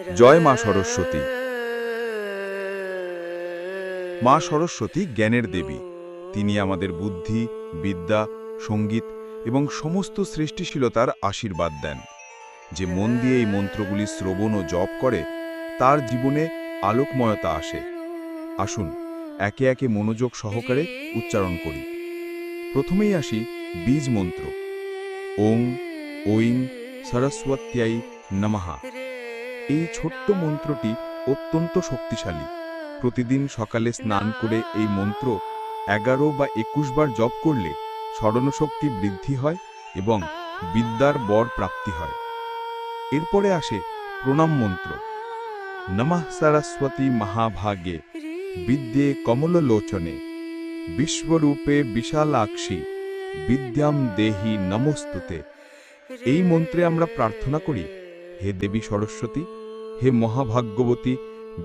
জয় মা সরস্বতী। মা সরস্বতী জ্ঞানের দেবী। তিনি আমাদের বুদ্ধি, বিদ্যা, সংগীত এবং সমস্ত সৃষ্টিশীলতার আশীর্বাদ দেন। যে মন দিয়ে এই মন্ত্রগুলি শ্রবণ ও জপ করে, তার জীবনে আলোকময়তা আসে। আসুন, একে একে মনোযোগ সহকারে উচ্চারণ করি। প্রথমেই আসি বীজ মন্ত্র। ওং, ঐং সরস্বত্যাই নমঃ। এই ছোট্ট মন্ত্রটি অত্যন্ত শক্তিশালী। প্রতিদিন সকালে স্নান করে এই মন্ত্র এগারো বা একুশ বার জপ করলে স্মরণশক্তি বৃদ্ধি হয় এবং বিদ্যার বর প্রাপ্তি হয়। এরপরে আসে প্রণাম মন্ত্র। নমঃ সরস্বতী মহাভাগে বিদ্যে কমললোচনে বিশ্বরূপে বিশালাক্ষী বিদ্যাম দেহি নমস্তুতে। এই মন্ত্রে আমরা প্রার্থনা করি হে দেবী সরস্বতী, হে মহাভাগ্যবতী,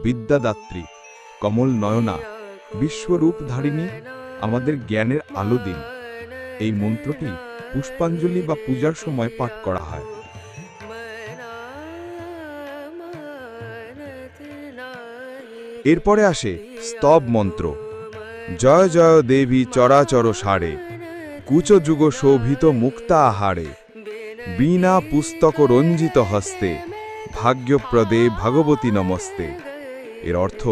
বিদ্যাদাত্রী, কমল নয়না বিশ্বরূপ ধারিণী আমাদের জ্ঞানের আলো দিন। এই মন্ত্রটি পুষ্পাঞ্জলি বা পূজার সময় পাঠ করা হয়। এরপরে আসে স্তব মন্ত্র। জয় জয় দেবী, চরাচর সারে, কুচযুগ শোভিত মুক্তা আহারে। বীণা পুস্তক রঞ্জিত হস্তে, ভাগ্যপ্রদে ভগবতী নমস্তে। এর অর্থ,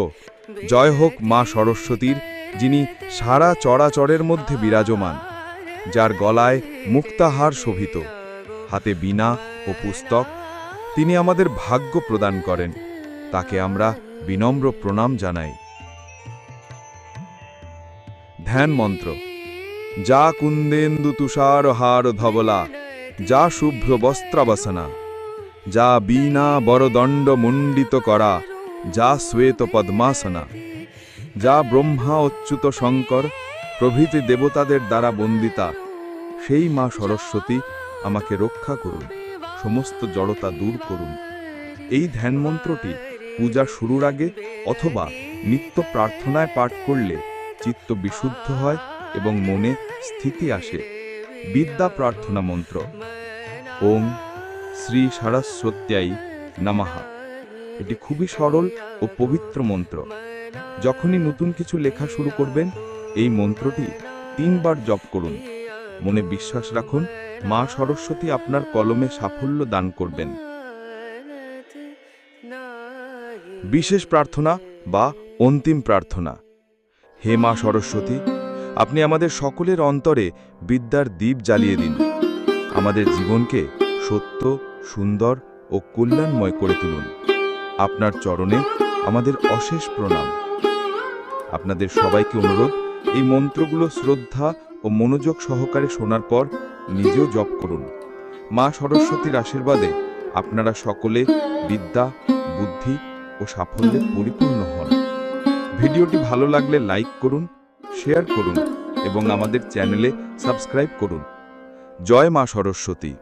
জয় হোক মা সরস্বতীর, যিনি সারা চরাচরের মধ্যে বিরাজমান, যার গলায় মুক্তাহার শোভিত। হাতে বীণা ও পুস্তক, তিনি আমাদের ভাগ্য প্রদান করেন, তাকে আমরা বিনম্র প্রণাম জানাই। ধ্যান মন্ত্র যা কুন্দেন্দু তুষার হার ধবলা যা শুভ্র বস্ত্রাবাসনা, যা বীণা বরদণ্ড মুণ্ডিত করা, যা শ্বেত পদ্মাসনা, যা ব্রহ্মা অচ্যুত শঙ্কর, প্রভৃতি দেবতাদের দ্বারা বন্দিতা, সেই মা সরস্বতী আমাকে রক্ষা করুন, সমস্ত জড়তা দূর করুন। এই ধ্যানমন্ত্রটি পূজা শুরুর আগে অথবা নিত্য প্রার্থনায় পাঠ করলে চিত্ত বিশুদ্ধ হয় এবং মনে স্থিতি আসে। বিদ্যা প্রার্থনা মন্ত্র। ওম শ্রী সারস্বত্যাই নামাহা এটি খুবই সরল ও পবিত্র মন্ত্র। যখনই নতুন কিছু লেখা শুরু করবেন, এই মন্ত্রটি তিনবার জপ করুন। মনে বিশ্বাস রাখুন, মা সরস্বতী আপনার কলমে সাফল্য দান করবেন। বিশেষ প্রার্থনা বা অন্তিম প্রার্থনা। হে মা সরস্বতী আপনি আমাদের সকলের অন্তরে বিদ্যার দীপ জ্বালিয়ে দিন। আমাদের জীবনকে সত্য, সুন্দর ও কল্যাণময় করে তুলুন। আপনার চরণে আমাদের অশেষ প্রণাম। আপনাদের সবাইকে অনুরোধ, এই মন্ত্রগুলো শ্রদ্ধা ও মনোযোগ সহকারে শোনার পর নিজেও জপ করুন। মা সরস্বতীর আশীর্বাদে আপনারা সকলে বিদ্যা, বুদ্ধি ও সাফল্যে পরিপূর্ণ হন। ভিডিওটি ভালো লাগলে লাইক করুন শেয়ার করুন এবং আমাদের চ্যানেলে সাবস্ক্রাইব করুন। জয় মা সরস্বতী।